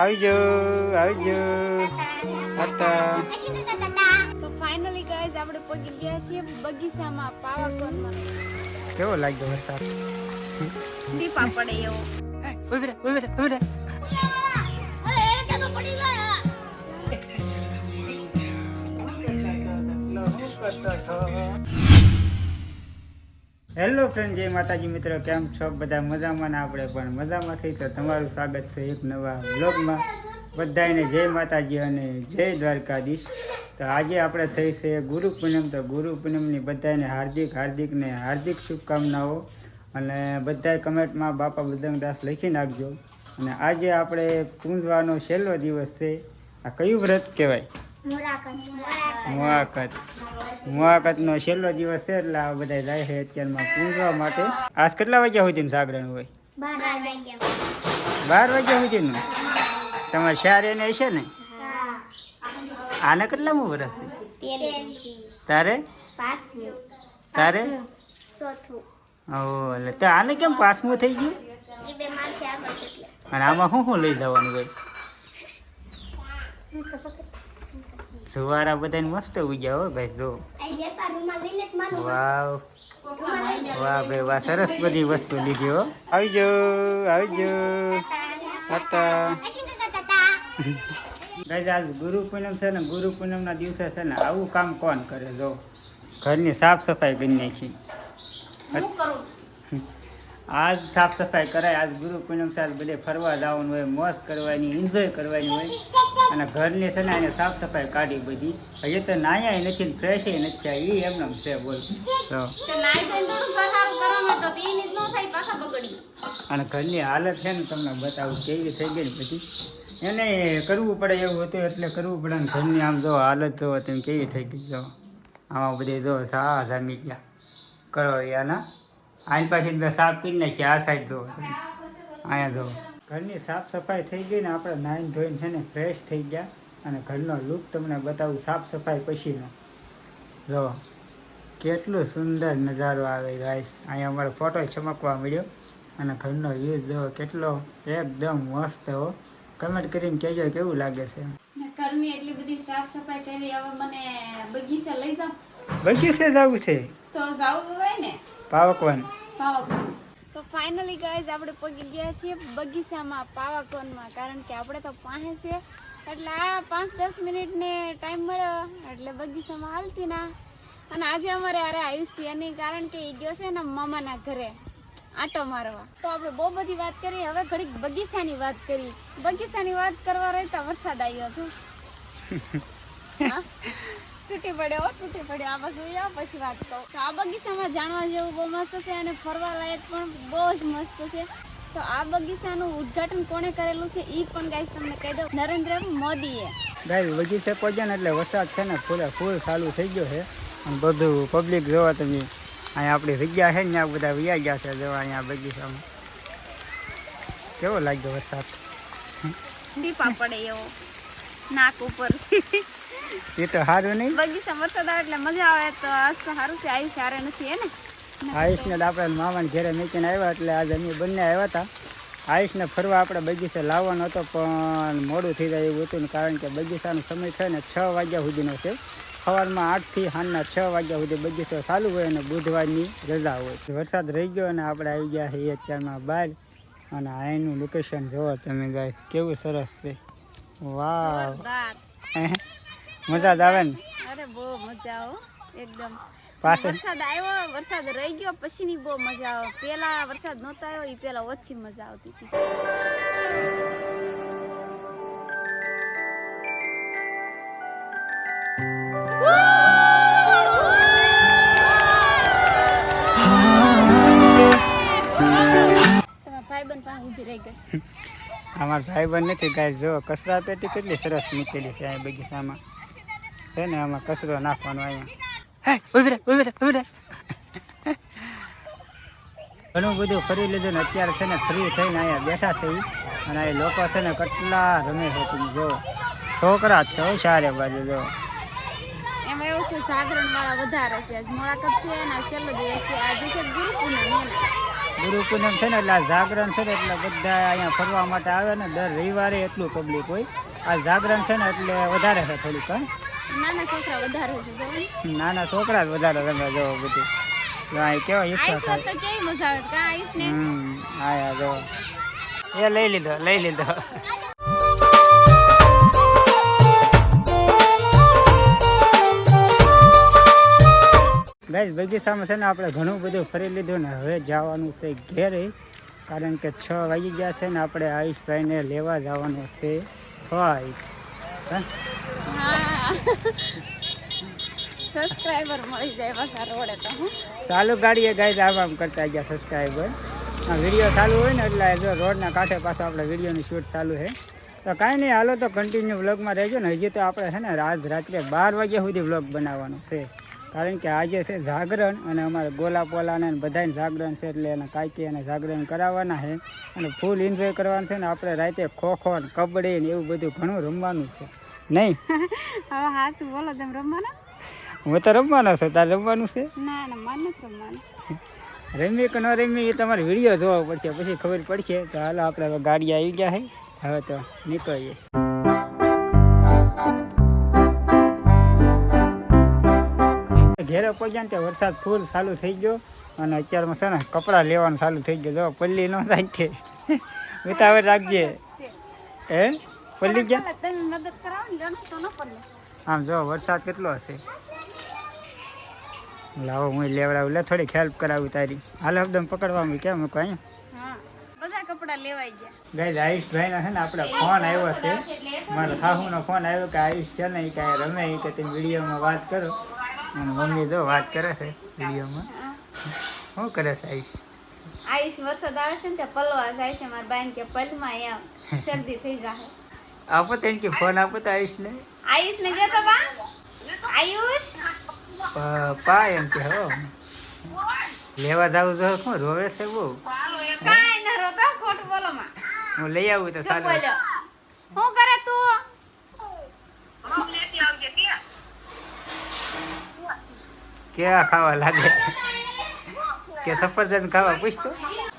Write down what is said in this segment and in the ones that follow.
આવજો આવજો ટાટા તો ફાઇનલી ગાઈઝ આપણે પગી ગયા છીએ બગીચામાં પાવાગઢમાં કેવો લાગ્યો વરસાદ દીપા પડે એવો ઊભી રહે ઊભી રહે ઊભી રહે હેલો ફ્રેન્ડ જય માતાજી મિત્રો કેમ છો? બધા મજામાં ને આપણે પણ મજામાં થઈ તો તમારું સ્વાગત છે એક નવા બ્લોગમાં બધાને જય માતાજી અને જય દ્વારકાધીશ. તો આજે આપણે થઈ છે ગુરુ પૂનમ. તો ગુરુ પૂનમની બધાને હાર્દિક હાર્દિક ને હાર્દિક શુભકામનાઓ. અને બધા કમેન્ટમાં બાપા બજરંગદાસ લખી નાખજો. અને આજે આપણે પૂંજવાનો છેલ્લો દિવસ છે. આ કયું વ્રત કહેવાય? મુઆકત મુઆકતનો છેલ્લો દિવસ છે એટલે આ બધા જાય છે અત્યારમાં પૂંજવા માટે. આજ કેટલા વાગ્યા સુધીનું જાગરણ હોય? બાર વાગ્યા. સુધીનું? તમારે ચાર એને હશે ને? આને કેટલામું વર્ષ છે? તારે. તારે? ઓ એટલે આને કેમ પાસમું થઈ ગયું? અને આમાં શું શું લઈ જવાનું ભાઈ સુવારા બધાને મસ્ત ઉગ્યા હો ભાઈ જો. વાવ. વાહ ભાઈ વાહ સરસ બધી વસ્તુ લીધી હો. આવજો આવજો ટાટા. ગાઈઝ આજ ગુરુ પૂનમ છે ને ગુરુ પૂનમના દિવસે છે ને આવું કામ કોણ કરે જો? ઘરની સાફ સફાઈ કરી નાખી. આજ સાફ સફાઈ કરાય આજ ગુરુ પૂનમ સાહેબ બધે ફરવા જવાનું હોય મોજ કરવાની એન્જોય કરવાની હોય. અને ઘરની છે ને એને સાફ સફાઈ કાઢી બધી. હજી તો નાયા નથી ને ફ્રેશ નથી થયા એ એમને છે બોલ. તો અને ઘરની હાલત છે ને તમને બતાવું કેવી થઈ ગઈ ને બધી. એને કરવું પડે એવું હતું એટલે કરવું પડે ને ઘરની આમ જો હાલત જો તમે કેવી થઈ ગઈ જો. આમાં બધી જો સા જામી ગયા. કરો યાના આની પાછી સાફ કરી નાખી આ સાઈડ ધો અહીંયા જો ઘરની સાફ સફાઈ થઈ ગઈ ને આપણે નાઈન ધોઈને છે ને ફ્રેશ થઈ ગયા અને ઘરનો લુક તમને બતાવું સાફ સફાઈ પછીનો જો કેટલું સુંદર નજારો આવે ગાઈસ અહીંયા અમારો ફોટો ચમકવા મળ્યો અને ઘરનો વ્યૂ જો કેટલો એકદમ મસ્ત હો. કમેન્ટ કરીને કહેજો કેવું લાગે છે. ઘરની એટલી બધી સાફ સફાઈ કરી હવે મને બગીચે લઈ જાવ બગીચે જવું છે? તો જાવું પાવકવાન તો ફાઇનલી ગાઈઝ આપણે પગી ગયા છીએ બગીચામાં પાવાગઢમાં કારણ કે આપણે તો પાસે છે એટલે આ પાંચ દસ મિનિટને ટાઈમ મળ્યો એટલે બગીચામાં હાલતી ના. અને આજે અમારે અરે આવ્યું છે એની કારણ કે એ ગયો છે ને મામાના ઘરે આટો મારવા. તો આપણે બહુ બધી વાત કરી હવે ઘડીક બગીચાની વાત કરી. બગીચાની વાત કરવા રહેતા વરસાદ આવ્યો છે. હા? તૂટી પડ્યો તૂટી પડ્યો. આ બાજુ આવો પછી વાત કહું તો આ બગીચામાં જાણવા જેવું બહુ મસ્ત છે અને ફરવા લાયક પણ બહુ જ મસ્ત છે. તો આ બગીચાનું ઉદ્ઘાટન કોણે કરેલું છે? એ પણ ગાઈસ તમને કહી દઉં. નરેન્દ્ર મોદીએ. ગાય બગીચે પહોંચ્યા ને એટલે વરસાદ છે ને ફૂલે ફૂલ ચાલુ થઈ ગયો છે. અને બધું પબ્લિક જોવા તમે અહીંયા આપણી જગ્યા છે ને ત્યાં બધા વ્યા ગયા છે જોવા અહીંયા બગીચામાં. કેવો લાગ્યો વરસાદ? ટીપા પડે એવો નાક ઉપર. એ તો સારું નહીં. બગીચા વરસાદ આવે એટલે મજા આવે તો આજ તો સારું છે આયુષ હારે નથી હે ને? આયુષને તો આપણે મામાને ઘરે મેચીને આવ્યા એટલે આજે અમે બંને આવ્યા હતા. આયુષને ફરવા આપણે બગીચે લાવવાનો હતો પણ મોડું થઈ જાય એવું હતું કારણ કે બગીચાનો સમય છે ને છ વાગ્યા સુધીનો છે. સવારમાં આઠથી સાંજના છ વાગ્યા સુધી બગીચો ચાલુ હોય અને બુધવારની રજા હોય. વરસાદ રહી ગયો અને આપણે આવી ગયા છીએ અત્યારમાં બહાર. અને અહીંનું લોકેશન જોવો તમે ગાય કેવું સરસ છે. જોરદાર મજા જ આવે ને? અરે બહુ મજા આવો એકદમ. વરસાદ આવ્યો વરસાદ રહી ગયો પછીની બહુ મજા આવે. પેલા વરસાદ નહોતો આવ્યો એ પેલા ઓછી મજા આવતી હતી. અમારા ભાઈબંધ બંધ નથી ગાય જો કચરા પેટી કેટલી સરસ નીકળી છે અહીંયા બગીચામાં. છે ને આમાં કચરો નાખવાનો અહીંયા. હે ઊભી રહે ઊભી રહે ઊભી રહે. ઘણું બધું ફરી લીધું ને અત્યારે છે ને ફ્રી થઈને અહીંયા બેઠા છે અને એ લોકો છે ને કેટલા રમે છે તમે જો છોકરા જ છે હો ચારે બાજુ જો એમાં એવું છે જાગરણ વાળા વધારે છે. આજ મુલાકાત છે અને છેલ્લો દિવસ છે. આજે છે ગુરુ પૂનમ ગુરુ પૂનમ છે ને એટલે આ જાગરણ છે ને એટલે બધા અહીંયા ફરવા માટે આવે ને દર રવિવારે એટલું પબ્લિક હોય. આ જાગરણ છે ને એટલે વધારે છે થોડીક હા. નાના છોકરા વધારે છે નાના છોકરા જ વધારે રમે જો બધું. કેવા ઈચ્છા તો કેવી મજા આવે? કા ને? હમ આયા જો. એ લઈ લીધો લઈ લીધો. ગાઈસ બગીચામાં છે ને આપણે ઘણું બધું ફરી લીધું ને હવે જવાનું છે ઘેરે. કારણ કે છ વાગી ગયા છે ને આપણે આયુષભાઈને લેવા જવાનું છે. ફાઈ હા? હા. સબસ્ક્રાઇબર મળી જાય પાછા રોડે તો ચાલુ ગાડીએ ગાઈઝ આમ આમ કરતા ગયા સબસ્ક્રાઈબર આ વીડિયો ચાલુ હોય ને એટલે જો રોડના કાંઠે પાછો આપણે વિડીયોની શૂટ ચાલુ છે. તો કાંઈ નહીં, હાલો તો કન્ટિન્યુ વ્લોગમાં રહેજો ને. હજી તો આપણે છે ને આજ રાત્રે બાર વાગ્યા સુધી વ્લોગ બનાવવાનો છે. કારણ કે આજે છે જાગરણ અને અમારે ગોલા પોલાને બધાને જાગરણ છે એટલે એને કાંઈકી અને જાગરણ કરાવવાના છે. અને ફૂલ એન્જોય કરવાનું છે ને. આપણે રાતે ખો ને કબડ્ડી ને એવું બધું ઘણું રમવાનું છે. નહીં? હવે હાસુ બોલો તમે રમવાના? હું તો રમવાનો છું તારે રમવાનું છે? ના ના મને નથી રમવાનું. રમી કે ન રમી એ તમારે વીડિયો જોવો પડશે પછી ખબર પડશે તો હાલો આપણે હવે ગાડી આવી ગયા છે હવે તો નીકળીએ. ઘેરે પહોંચ્યા ને ત્યાં વરસાદ ફૂલ ચાલુ થઈ ગયો અને અત્યારમાં છે ને કપડાં લેવાનું ચાલુ થઈ ગયું જો પલ્લી ન થાય તે વિતાવે રાખજે. હે? પલ્લી ગયા? મદદ કરાવો ને તો ન પડે. આમ જો વરસાદ કેટલો હશે? લાવો હું લેવડાવું. લે થોડીક હેલ્પ કરાવું તારી. હાલ એકદમ પકડવામાં કેમ મૂકો અહીંયા? બધા કપડા લેવાઈ ગયા. ગાઈઝ આયુષભાઈ ના છે ને આપણે ફોન આવ્યો છે. મારા સાહુનો ફોન આવ્યો કે આયુષ છે ને એ કાંઈ રમે એ કે તમે વિડીયોમાં વાત કરો. અને મમ્મી જો વાત કરે છે વિડીયોમાં. શું કરે છે આયુષ? આઈસ વરસાદ આવે છે ને ત્યાં પલવા જાય છે. મારા બાઈને કે પલમાં એમ શરદી થઈ જાય આપો તેને કે ફોન આપો તો આયુષને. આયુષ ને કહેતો બા. આયુષ? પ- પા એમ કે હો. લેવા જાવ તો શું રોવે છે બહુ? કાઈ ન રોતો ખોટ બોલો માં. હું લઈ આવું તો સારું બોલો. શું કરે તું? કેવા ખાવા લાગે કે સફરજન ખાવા પૂછતો?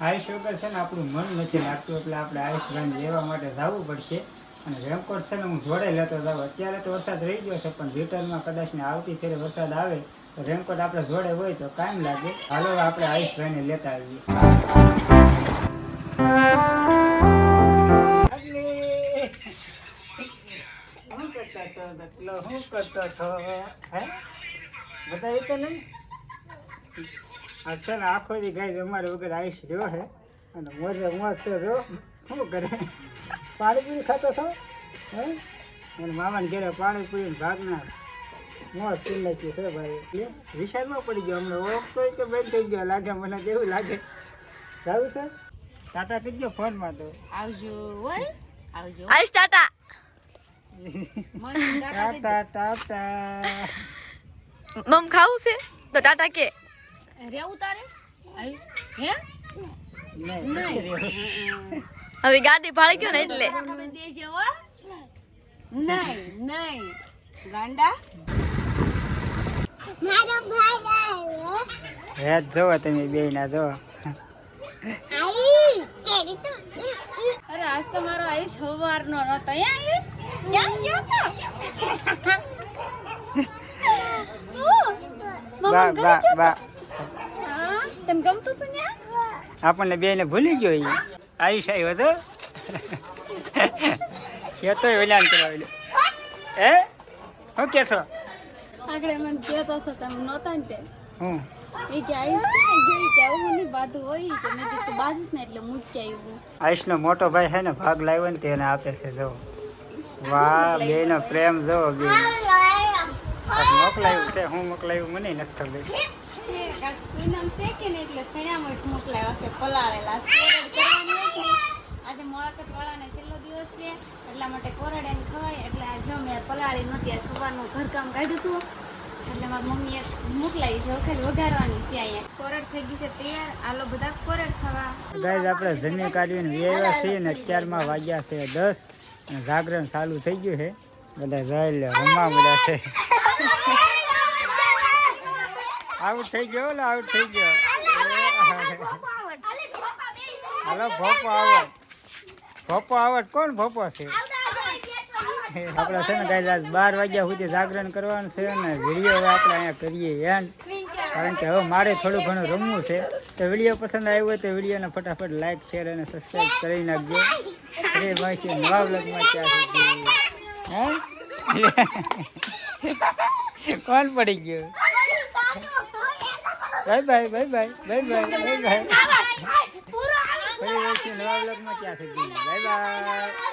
આયુષ વગર છે ને આપણું મન નથી લાગતું એટલે આપણે આયુષ લેવા માટે જવું પડશે. અને રેમકોટ છે ને હું જોડે લેતો જાઉં. અત્યારે તો વરસાદ રહી ગયો છે, પણ રિટર્નમાં કદાચ ને આવતી ફેરે વરસાદ આવે, તો રેમકોટ આપણે જોડે હોય તો કાયમ લાગે. હાલો, આપણે આઈસ ભાઈને લેતા આવીએ. શું કરતા છો હે તો આ છે ને આખો દી ગાય અમારે વગર આવીશ રહ્યો છે. અને મોરે મોત તો જો શું કરે? પાણીપુરી ખાતો છો? હે? અને મામાને ઘેરે પાણીપુરી ભાગના મોજ પી નાખ્યું છે ભાઈ. એટલે વિશાળમાં પડી ગયો અમને ઓળખતો તો કે બેન થઈ ગયો. લાગે મને કેવું લાગે. જાવું છે? ટાટા કરી ગયો ફોનમાં તો આવજો વોઇસ આવજો. આવીશ ટાટા. ટાટા ટાટા મમ ખાવું છે? તો ટાટા કે. રેવું તારે? હે? નહીં હવે ગાડી ભાળી ગયો ને એટલે. નહીં નહીં. ગાંડા? હે જોવો તમે બે ના જોવો અરે આજ તો મારો આયુષ સવારનો નતો હે આયુષ ક્યાં ગયો તો. બા બા બા. હા? ગમતું તું ને આપણને બે ને ભૂલી ગયો ઈ. આયુષ આવ્યો તો? કેતો ઓલાન કરાવેલો. હે? શું કેશો આગળ મને કહેતો હતો તમે નહોતા ને તે હું. એ કે આયુષ ક્યાં ગયો ઈ કે આવું મને બાધું હોય કે મેં કીધું બાધીશ ને એટલે હું જ આવ્યું આયુષનો મોટો ભાઈ છે ને ભાગ લાવ્યો ને તેને આપે છે જો. વાહ બે નો પ્રેમ જો બે મોકલાયું છે હું મોકલાયું મને નથી ખબર. પૂનમ છે કે ને એટલે સણ્યામઠ મોકલાવ્યા છે પલાળેલા કોરડ આજે મોળાકત વાળાને છેલ્લો દિવસ છે એટલા માટે કોરડ એને ખવાય એટલે આજે મેં પલાળી નહોતી આજ સવારનું ઘરકામ કાઢ્યું હતું. એટલે મારી મમ્મીએ મોકલાવી છે વખત વઘારવાની છે અહીંયા. કોરડ થઈ ગઈ છે તૈયાર. આલો બધા કોરડ ખાવા. ગાઈઝ આપણે જમી કાઢીને વેવા છીએ ને અત્યારમાં વાગ્યા છે દસ. અને જાગરણ ચાલુ થઈ ગયું છે. બધા જોઈ લે રમવા મળ્યા છે. આઉટ થઈ ગયો ઓલો આઉટ થઈ ગયો. હાલો ભોપો આવડ ભોપો આવડ કોણ ભોપો છે? આપણે છે ને આજ બાર વાગ્યા સુધી જાગરણ કરવાનું છે ને વીડિયો હવે આપણે અહીંયા કરીએ એન્ડ કારણ કે હવે મારે થોડું ઘણું રમવું છે. તો વીડિયો પસંદ આવ્યો હોય તો વિડીયોને ફટાફટ લાઈક શેર અને સબસ્ક્રાઈબ કરી નાખજો. એ ભાઈ છે નવા બ્લોગમાં ત્યાં સુધી. હે કોણ પડી ગયું? Bye bye bye bye bye bye bye bye ફરી મળીશું નવા બ્લોગમાં ત્યાં સુધી બાય બાય